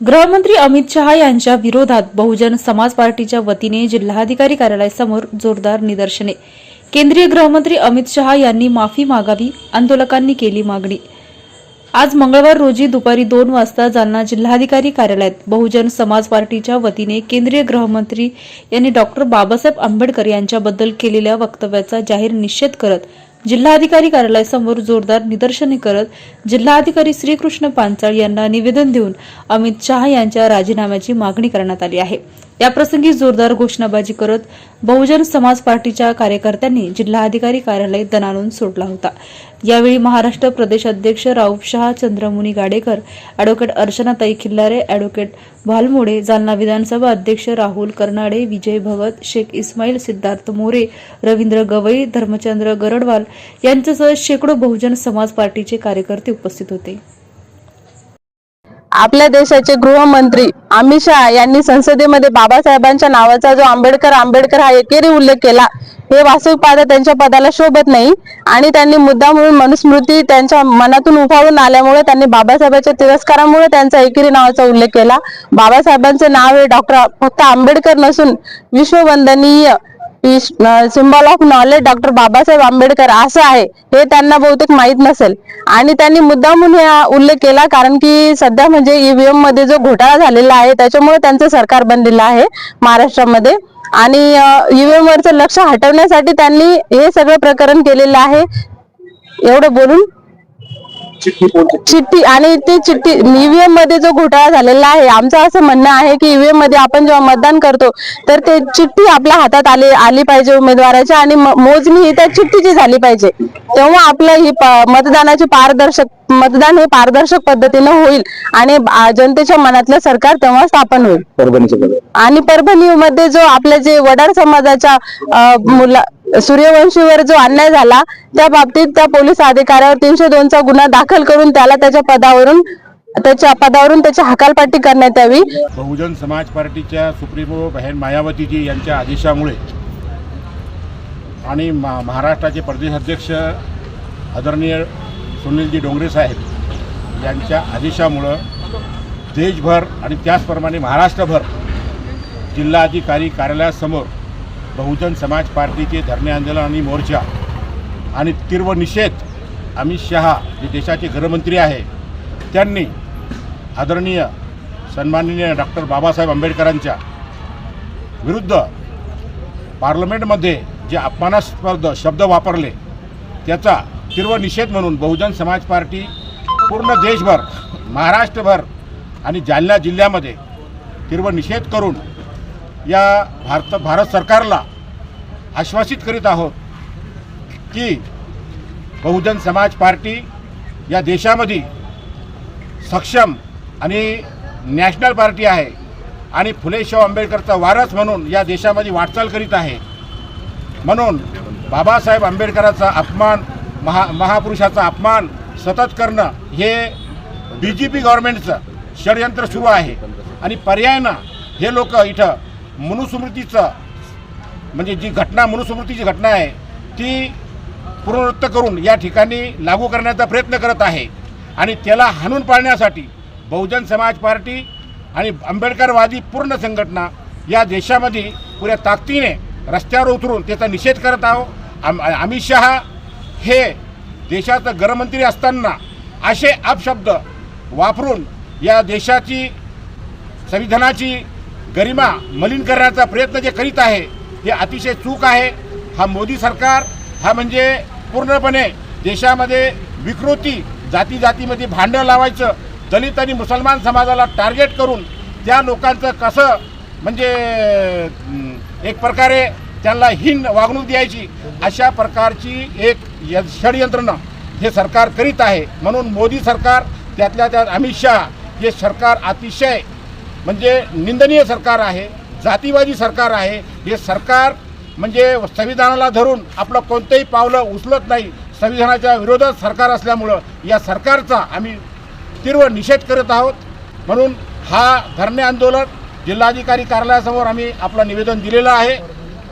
गृहमंत्री अमित शहा यांच्या विरोधात बहुजन समाज पार्टीच्या वतीने जिल्हाधिकारी कार्यालयासमोर जोरदार निदर्शने. केंद्रीय गृहमंत्री अमित शहा यांनी माफी मागावी आंदोलकांनी केली मागणी. आज मंगळवार रोजी दुपारी दोन वाजता जालना जिल्हाधिकारी कार्यालयात बहुजन समाज पार्टीच्या वतीने केंद्रीय गृहमंत्री यांनी डॉक्टर बाबासाहेब आंबेडकर यांच्याबद्दल केलेल्या वक्तव्याचा जाहीर निषेध करत जिल्हाधिकारी कार्यालयासमोर जोरदार निदर्शने करत जिल्हाधिकारी श्रीकृष्ण पांचाळ यांना निवेदन देऊन अमित शहा यांच्या राजीनाम्याची मागणी करण्यात आली आहे. याप्रसंगी जोरदार घोषणाबाजी करत बहुजन समाज पार्टीच्या कार्यकर्त्यांनी जिल्हाधिकारी कार्यालय दणाणून सोडला होता. यावेळी महाराष्ट्र प्रदेश अध्यक्ष राऊफ चंद्रमुनी गाडेकर अॅडव्होकेट अर्चनाताई खिल्लारे अॅडव्होकेट भालमोडे जालना विधानसभा अध्यक्ष राहुल कर्नाडे विजय भगत शेख इस्माईल सिद्धार्थ मोरे रवींद्र गवई धर्मचंद्र गरडवाल यांच्यासह शेकडो बहुजन समाज पार्टीचे कार्यकर्ते उपस्थित होते. आपल्या देशाचे गृहमंत्री अमित शहा यांनी संसदेमध्ये बाबासाहेबांच्या नावाचा जो आंबेडकर आंबेडकर हा एकेरी उल्लेख केला हे वास्तविक पाहता त्यांच्या पदाला शोभत नाही आणि त्यांनी मुद्दा म्हणून मनुस्मृती त्यांच्या मनातून उफाळून आल्यामुळे त्यांनी बाबासाहेबांच्या तिरस्कारामुळे त्यांचा एकेरी नावाचा उल्लेख केला. बाबासाहेबांचे नाव हे डॉक्टर फक्त आंबेडकर नसून विश्ववंदनीय symbol of knowledge doctor Babasaheb Ambedkar असं आहे. हे त्यांना बहुतेक माहीत नसेल. आणि त्यांनी मुद्दामून हे उल्लेख केला कारण की सध्या म्हणजे ईव्हीएममध्ये जो घोटाळा झालेला आहे त्याच्यामुळे त्यांचं सरकार बनलेलं आहे महाराष्ट्रामध्ये. आणि ईव्हीएम वरचं लक्ष हटवण्यासाठी त्यांनी हे सगळं प्रकरण केलेलं आहे. एवढं बोलून चिठ्ठी आणि ती चिठ्ठी ईव्हीएममध्ये जो घोटाळा झालेला आहे आमचं असं म्हणणं आहे की ईव्हीएममध्ये आपण जेव्हा मतदान करतो तर ते चिठ्ठी आपल्या हातात आली आली पाहिजे उमेदवाराच्या आणि मोजणी ही त्या चिठ्ठीची झाली पाहिजे. तेव्हा आपलं ही मतदानाची पारदर्शक मतदान हे पारदर्शक पद्धतीनं होईल आणि जनतेच्या मनातलं सरकार तेव्हा स्थापन होईल. आणि परभणीमध्ये जो आपल्या जे वडार समाजाच्या मुला सूर्यवंशीवर जो अन्याय झाला त्या बाबतीत त्या पोलीस अधिकाऱ्यावर तीनशे दोनचा गुन्हा दाखल करून त्याला त्याच्या पदावरून त्याच्या पदावरून त्याची हकालपट्टी करण्यात यावी. बहुजन समाज पार्टीच्या सुप्रीमो बहन मायावतीजी यांच्या आदेशामुळे आणि मा महाराष्ट्राचे प्रदेश अध्यक्ष आदरणीय सुनीलजी डोंगरे साहेब यांच्या आदेशामुळं देशभर आणि त्याचप्रमाणे महाराष्ट्रभर जिल्हाधिकारी कार्यालयासमोर बहुजन समाज पार्टीचे धरणे आंदोलन आणि मोर्चा आणि तीव्र निषेध अमित शहा जे देशाचे गृहमंत्री आहे त्यांनी आदरणीय सन्माननीय डॉक्टर बाबासाहेब आंबेडकरांच्या विरुद्ध पार्लमेंटमध्ये जे अपमानास्पद शब्द वापरले त्याचा तीव्र निषेध म्हणून बहुजन समाज पार्टी पूर्ण देशभर महाराष्ट्रभर आणि जालना जिल्ह्यामध्ये तीव्र निषेध करून या भारत भारत सरकारला आश्वासित करीत आहोत की बहुजन समाज पार्टी या देशामध्ये सक्षम आणि नॅशनल पार्टी आहे आणि फुलेशाव आंबेडकरचा वारस म्हणून या देशामध्ये वाटचाल करीत आहे. म्हणून बाबासाहेब आंबेडकराचा अपमान महा महापुरुषाचा अपमान सतत करणं हे बी जे पी गव्हर्नमेंटचं षडयंत्र सुरू आहे. आणि पर्यायानं हे लोक इथं मनुस्मृतीचं म्हणजे जी घटना मनुस्मृतीची घटना आहे ती पुनरुत्त करून या ठिकाणी लागू करण्याचा प्रयत्न करत आहे. आणि त्याला हाणून पाळण्यासाठी बहुजन समाज पार्टी आणि आंबेडकरवादी पूर्ण संघटना या देशामध्ये पुऱ्या ताकदीने रस्त्यावर उतरून त्याचा निषेध करत आहोत आम अमित शहा हे देशाचं गृहमंत्री असताना असे अपशब्द वापरून या देशाची संविधानाची गरिमा मलिन करण्याचा प्रयत्न जे करीत आहे हे अतिशय चूक आहे. हा मोदी सरकार हा म्हणजे पूर्णपणे देशामध्ये विकृती जाती जातीमध्ये भांडं लावायचं दलित आणि मुसलमान समाजाला टार्गेट करून त्या लोकांचं कसं म्हणजे एक प्रकारे त्यांना हीन वागणूक द्यायची अशा प्रकारची एक य- षडयंत्रणं हे सरकार करीत आहे. म्हणून मोदी सरकार त्यातल्या त्यात अमित शहा हे सरकार अतिशय म्हणजे निंदनीय सरकार आहे जातीवादी सरकार आहे हे सरकार म्हणजे संविधानाला धरून आपलं कोणतंही पावलं उचलत नाही संविधानाच्या विरोधात सरकार असल्यामुळं या सरकारचा आम्ही तीव्र निषेध करत आहोत. म्हणून हा धरणे आंदोलन जिल्हाधिकारी कार्यालयासमोर आम्ही आपलं निवेदन दिलेलं आहे.